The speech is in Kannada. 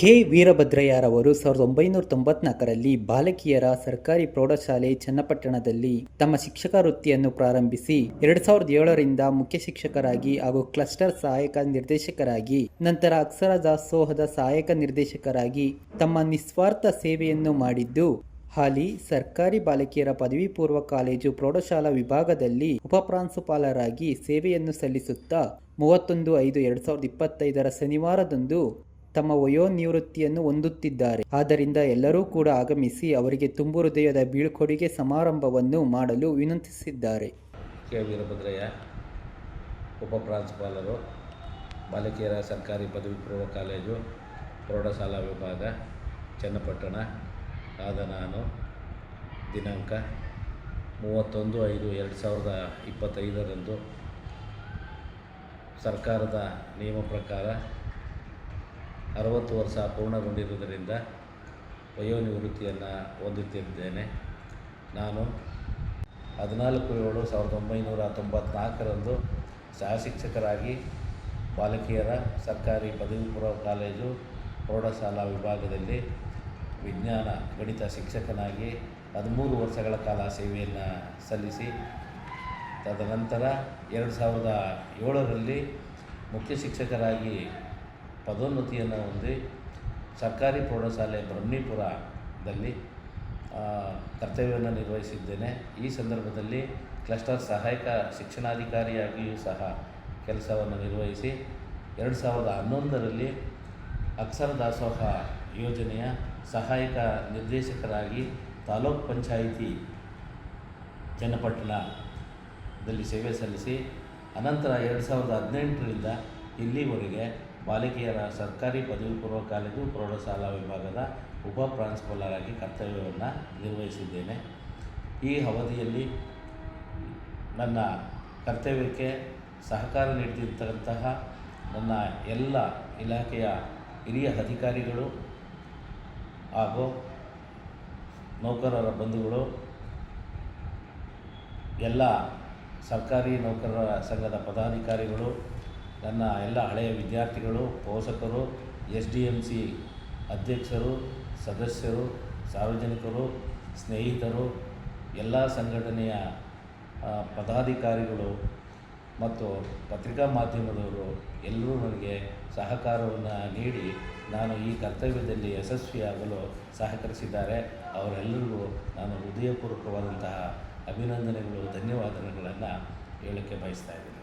ಕೆ. ವೀರಭದ್ರಯ್ಯರವರು ಸಾವಿರದ ಒಂಬೈನೂರ ತೊಂಬತ್ನಾಲ್ಕರಲ್ಲಿ ಬಾಲಕಿಯರ ಸರ್ಕಾರಿ ಪ್ರೌಢಶಾಲೆ ಚನ್ನಪಟ್ಟಣದಲ್ಲಿ ತಮ್ಮ ಶಿಕ್ಷಕ ವೃತ್ತಿಯನ್ನು ಪ್ರಾರಂಭಿಸಿ ಎರಡ್ ಸಾವಿರದ ಏಳರಿಂದ ಮುಖ್ಯ ಶಿಕ್ಷಕರಾಗಿ ಹಾಗೂ ಕ್ಲಸ್ಟರ್ ಸಹಾಯಕ ನಿರ್ದೇಶಕರಾಗಿ, ನಂತರ ಅಕ್ಷರ ದಾಸೋಹದ ಸಹಾಯಕ ನಿರ್ದೇಶಕರಾಗಿ ತಮ್ಮ ನಿಸ್ವಾರ್ಥ ಸೇವೆಯನ್ನು ಮಾಡಿದ್ದು, ಹಾಲಿ ಸರ್ಕಾರಿ ಬಾಲಕಿಯರ ಪದವಿ ಪೂರ್ವ ಕಾಲೇಜು ಪ್ರೌಢಶಾಲಾ ವಿಭಾಗದಲ್ಲಿ ಉಪಪ್ರಾಂಶುಪಾಲರಾಗಿ ಸೇವೆಯನ್ನು ಸಲ್ಲಿಸುತ್ತಾ, ಮೂವತ್ತೊಂದು ಐದು ಎರಡು ಸಾವಿರದ ಇಪ್ಪತ್ತೈದರ ಶನಿವಾರದಂದು ತಮ್ಮ ವಯೋನಿವೃತ್ತಿಯನ್ನು ಹೊಂದುತ್ತಿದ್ದಾರೆ. ಆದ್ದರಿಂದ ಎಲ್ಲರೂ ಕೂಡ ಆಗಮಿಸಿ ಅವರಿಗೆ ತುಂಬು ಹೃದಯದ ಬೀಳ್ಕೊಡುಗೆ ಸಮಾರಂಭವನ್ನು ಮಾಡಲು ವಿನಂತಿಸಿದ್ದಾರೆ. ಕೆ. ವೀರಭದ್ರಯ್ಯ ಉಪಪ್ರಾಂಶುಪಾಲರು ಬಾಲಕಿಯರ ಸರ್ಕಾರಿ ಪದವಿ ಪೂರ್ವ ಕಾಲೇಜು, ಪ್ರೌಢಶಾಲಾ ವಿಭಾಗ, ಚನ್ನಪಟ್ಟಣ ಆದ ನಾನು ದಿನಾಂಕ ಮೂವತ್ತೊಂದು ಐದು ಎರಡು ಸಾವಿರದ ಇಪ್ಪತ್ತೈದರಂದು ಸರ್ಕಾರದ ನಿಯಮ ಪ್ರಕಾರ ಅರವತ್ತು ವರ್ಷ ಪೂರ್ಣಗೊಂಡಿರುವುದರಿಂದ ವಯೋನಿವೃತ್ತಿಯನ್ನು ಹೊಂದುತ್ತಿದ್ದೇನೆ ನಾನು ಹದಿನಾಲ್ಕು ಏಳು ಸಾವಿರದ ಒಂಬೈನೂರ ತೊಂಬತ್ನಾಲ್ಕರಂದು ಸಹಶಿಕ್ಷಕರಾಗಿ ಬಾಲಕಿಯರ ಸರ್ಕಾರಿ ಪದವಿ ಪೂರ್ವ ಕಾಲೇಜು ಪ್ರೌಢಶಾಲಾ ವಿಭಾಗದಲ್ಲಿ ವಿಜ್ಞಾನ, ಗಣಿತ ಶಿಕ್ಷಕನಾಗಿ ಹದಿಮೂರು ವರ್ಷಗಳ ಕಾಲ ಸೇವೆಯನ್ನು ಸಲ್ಲಿಸಿ, ತದನಂತರ ಎರಡು ಸಾವಿರದ ಏಳರಲ್ಲಿ ಮುಖ್ಯ ಶಿಕ್ಷಕರಾಗಿ ಪದೋನ್ನತಿಯನ್ನು ಹೊಂದಿ ಸರ್ಕಾರಿ ಪ್ರೌಢಶಾಲೆ ಬ್ರಹ್ಮೀಪುರದಲ್ಲಿ ಕರ್ತವ್ಯವನ್ನು ನಿರ್ವಹಿಸಿದ್ದೇನೆ. ಈ ಸಂದರ್ಭದಲ್ಲಿ ಕ್ಲಸ್ಟರ್ ಸಹಾಯಕ ಶಿಕ್ಷಣಾಧಿಕಾರಿಯಾಗಿಯೂ ಸಹ ಕೆಲಸವನ್ನು ನಿರ್ವಹಿಸಿ, ಎರಡು ಸಾವಿರದ ಹನ್ನೊಂದರಲ್ಲಿ ಅಕ್ಷರ ದಾಸೋಹ ಯೋಜನೆಯ ಸಹಾಯಕ ನಿರ್ದೇಶಕರಾಗಿ ತಾಲೂಕ್ ಪಂಚಾಯಿತಿ ಚನ್ನಪಟ್ಟಣದಲ್ಲಿ ಸೇವೆ ಸಲ್ಲಿಸಿ, ಅನಂತರ ಎರಡು ಸಾವಿರದ ಹದಿನೆಂಟರಿಂದ ಇಲ್ಲಿವರೆಗೆ ಬಾಲಿಕೆಯರ ಸರ್ಕಾರಿ ಪದವಿ ಪೂರ್ವ ಕಾಲೇಜು ಪ್ರೌಢಶಾಲಾ ವಿಭಾಗದ ಉಪ ಪ್ರಾಂಶುಪಾಲರಾಗಿ ಕರ್ತವ್ಯವನ್ನು ನಿರ್ವಹಿಸಿದ್ದೇನೆ. ಈ ಅವಧಿಯಲ್ಲಿ ನನ್ನ ಕರ್ತವ್ಯಕ್ಕೆ ಸಹಕಾರ ನೀಡ್ತಿರ್ತಕ್ಕಂತಹ ನನ್ನ ಎಲ್ಲ ಇಲಾಖೆಯ ಹಿರಿಯ ಅಧಿಕಾರಿಗಳು ಹಾಗೂ ನೌಕರರ ಬಂಧುಗಳು, ಎಲ್ಲ ಸರ್ಕಾರಿ ನೌಕರರ ಸಂಘದ ಪದಾಧಿಕಾರಿಗಳು ನನ್ನ ಎಲ್ಲ ಹಳೆಯ ವಿದ್ಯಾರ್ಥಿಗಳು, ಪೋಷಕರು, ಎಸ್ ಡಿ ಎಂ ಸಿ ಅಧ್ಯಕ್ಷರು, ಸದಸ್ಯರು, ಸಾರ್ವಜನಿಕರು, ಸ್ನೇಹಿತರು, ಎಲ್ಲ ಸಂಘಟನೆಯ ಪದಾಧಿಕಾರಿಗಳು ಮತ್ತು ಪತ್ರಿಕಾ ಮಾಧ್ಯಮದವರು ಎಲ್ಲರೂ ನನಗೆ ಸಹಕಾರವನ್ನು ನೀಡಿ ನಾನು ಈ ಕರ್ತವ್ಯದಲ್ಲಿ ಯಶಸ್ವಿಯಾಗಲು ಸಹಕರಿಸಿದ್ದಾರೆ. ಅವರೆಲ್ಲರಿಗೂ ನಾನು ಹೃದಯಪೂರ್ವಕವಾದಂತಹ ಅಭಿನಂದನೆಗಳು, ಧನ್ಯವಾದಗಳನ್ನು ಹೇಳಕ್ಕೆ ಬಯಸ್ತಾ ಇದ್ದೀನಿ.